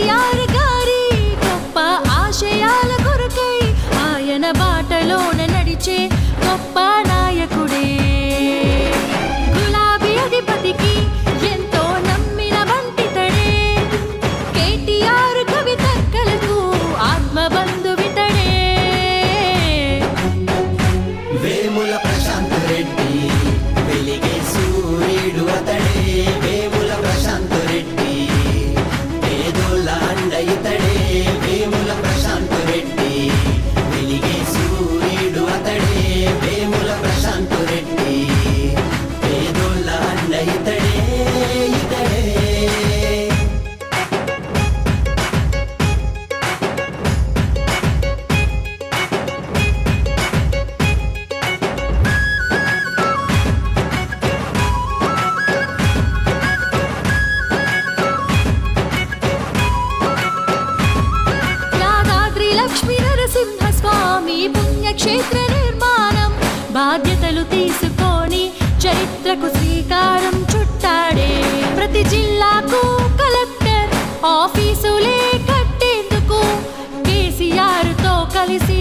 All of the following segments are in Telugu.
ఎన్టీఆర్ గారి గొప్ప ఆశయాల కొరకై ఆయన బాటలోన నడిచే గొప్ప నాయకుడే. గులాబీ అధిపతికి క్షేత్ర నిర్మాణం బాధ్యతలు తీసుకొని చరిత్రకు శ్రీకారం చుట్టాడే ప్రతి జిల్లాకు కలెక్టర్ ఆఫీసులే కట్టేందుకు కేసీఆర్తో కలిసి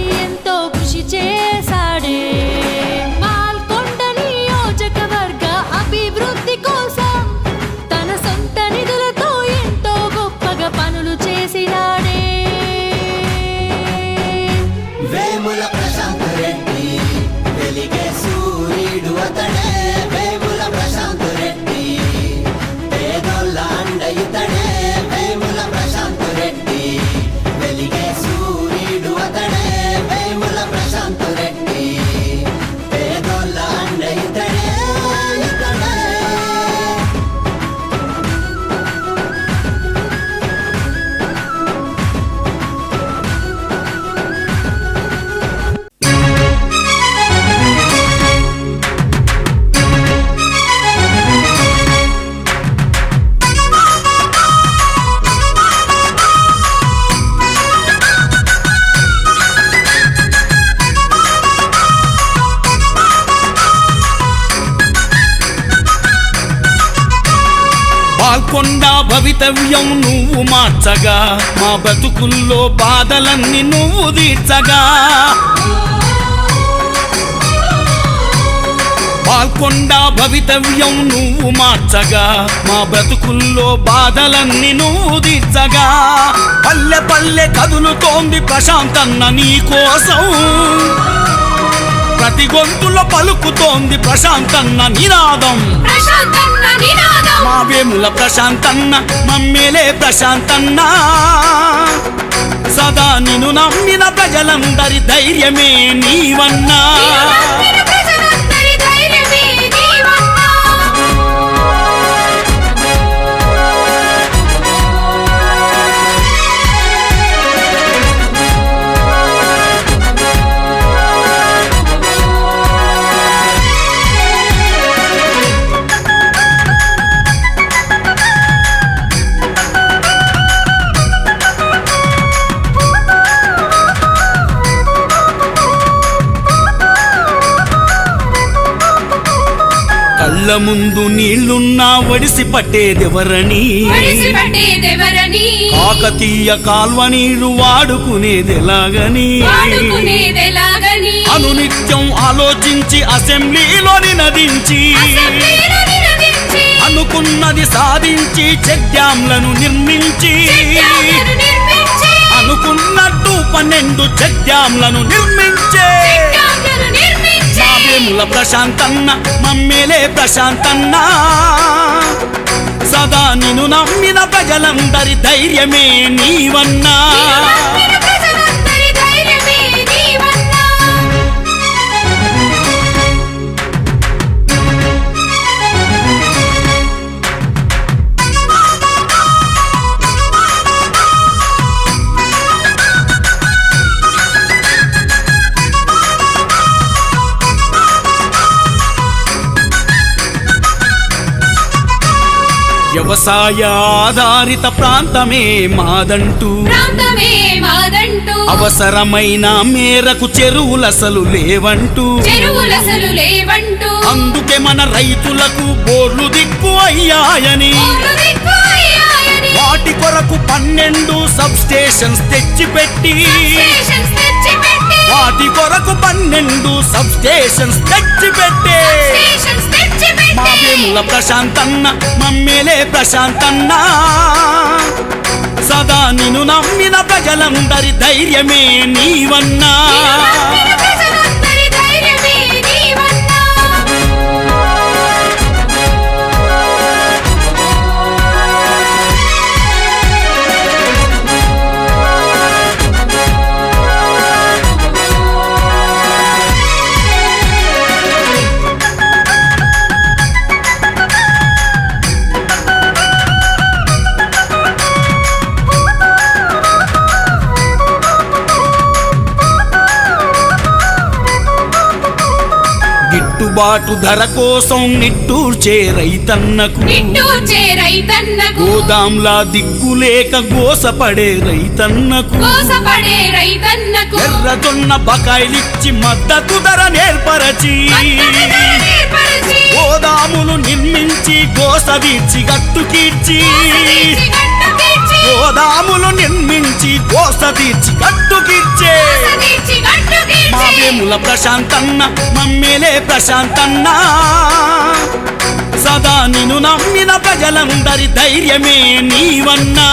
కొండా భవితవ్యం నువ్వు మార్చగా మా బతుకుల్లో బాధలన్నీ నువ్వు తీర్చగా. పాల్కొండ భవితవ్యం నువ్వు మార్చగా మా బ్రతుకుల్లో బాధలన్నీ నువ్వు తీర్చగా. పల్లె పల్లె కదులుతోంది ప్రశాంతన్న నీ కోసం. ప్రతి గొంతులో పలుకుతోంది ప్రశాంతన్న నినాదం. ప్రశాంతన్న నినాదం. మా వేముల ప్రశాంతన్న మమ్మేలే ప్రశాంతన్న. సదా నిన్ను నమ్మిన ప్రజలందరి ధైర్యమే నీవన్నా. ముందు నీళ్ళున్నా వడిసి పట్టేదెవరని? కాకతీయ కాల్వ నీళ్ళు వాడుకునేదెలాగని? అనునిత్యం ఆలోచించి అసెంబ్లీలో నినదించి అసెంబ్లీలో నినదించి అనుకున్నది సాధించి చెక్ డ్యాంలను నిర్మించి. అనుకున్నట్టు పన్నెండు చెక్ డ్యాంలను నిర్మించే. వేముల ప్రశాంతన్న మమ్మేలే ప్రశాంతన్న. సదా నిన్ను నమ్మిన ప్రజలందరి ధైర్యమే నీవన్నా. వ్యవసాయ ఆధారిత ప్రాంతమే మాదంటూ. అవసరమైన మేరకు చెరువులసలు లేవంటూ. అందుకే మన రైతులకు బోర్లు దిక్కు అయ్యాయని. వాటి కొరకు పన్నెండు సబ్ స్టేషన్స్ తెచ్చిపెట్టి. వాటి కొరకు పన్నెండు సబ్ స్టేషన్స్ తెచ్చిపెట్టే మా తెచ్చిపెట్టి వేముల ప్రశాంతన్న మమ్మేలే ప్రశాంతన్న. సదా నిన్ను నమ్మిన ప్రజలందరి ధైర్యమే నీవన్నా. గిట్టుబాటు ధర కోసం నిట్టూర్చే రైతన్నకు. గోదాంలా దిక్కులేక గోసపడే రైతన్నకు. ఎర్రజొన్న బకాయిలిచ్చి మద్దతు ధర నేర్పరచి. గోదాములు నిర్మించి గోస తీర్చి గట్టు కీర్చి మోసదీర్చి గట్టు తీర్చి, గోదాములు నిర్మించి గోస తీర్చి తీర్చి, మా వేముల ప్రశాంతన్న మమ్మేలే ప్రశాంతన్న. సదా నిన్ను నమ్మిన ప్రజలందరి ధైర్యమే నీవన్నా.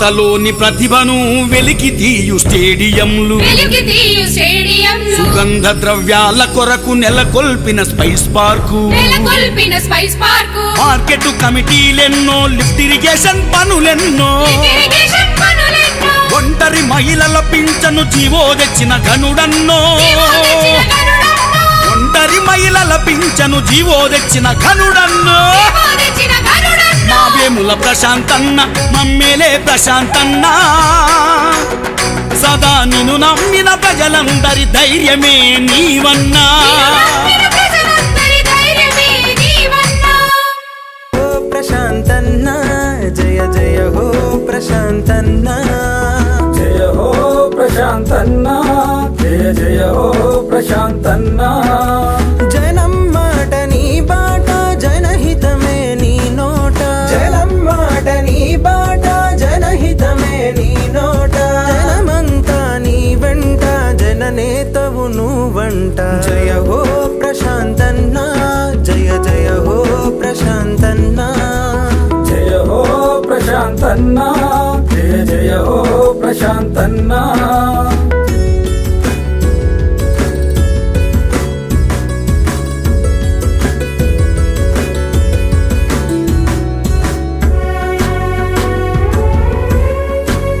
యువతలోని ప్రతిభను వెలికి తీయు స్టేడియంలు. సుగంధ ద్రవ్యాల కొరకు నెలకొల్పిన స్పైస్ పార్కు. మార్కెట్ కమిటీలెన్నో లిఫ్ట్ ఇరిగేషన్ పనులెన్నో. ఒంటరి మహిళల పింఛను జీవో తెచ్చిన గరుడన్నో, ఒంటరి మహిళల పింఛను జీవో తెచ్చిన గరుడన్నో, మా ప్రశాంతన్న మమ్మేలే ప్రశాంతన్న. సదా నిన్ను నమ్మిన ప్రజలందరి ధైర్యమే నీవన్నా. ప్రశాంతన్నా జయ జయ హో ప్రశాంతన్నా. జయ జయ జయ ప్రశాంతన్నా. అంట జయ హో ప్రశాంతన్నా. జయ జయ హో ప్రశాంతన్నా. జయ హో ప్రశాంతన్నా. జయ జయ హో ప్రశాంతన్నా.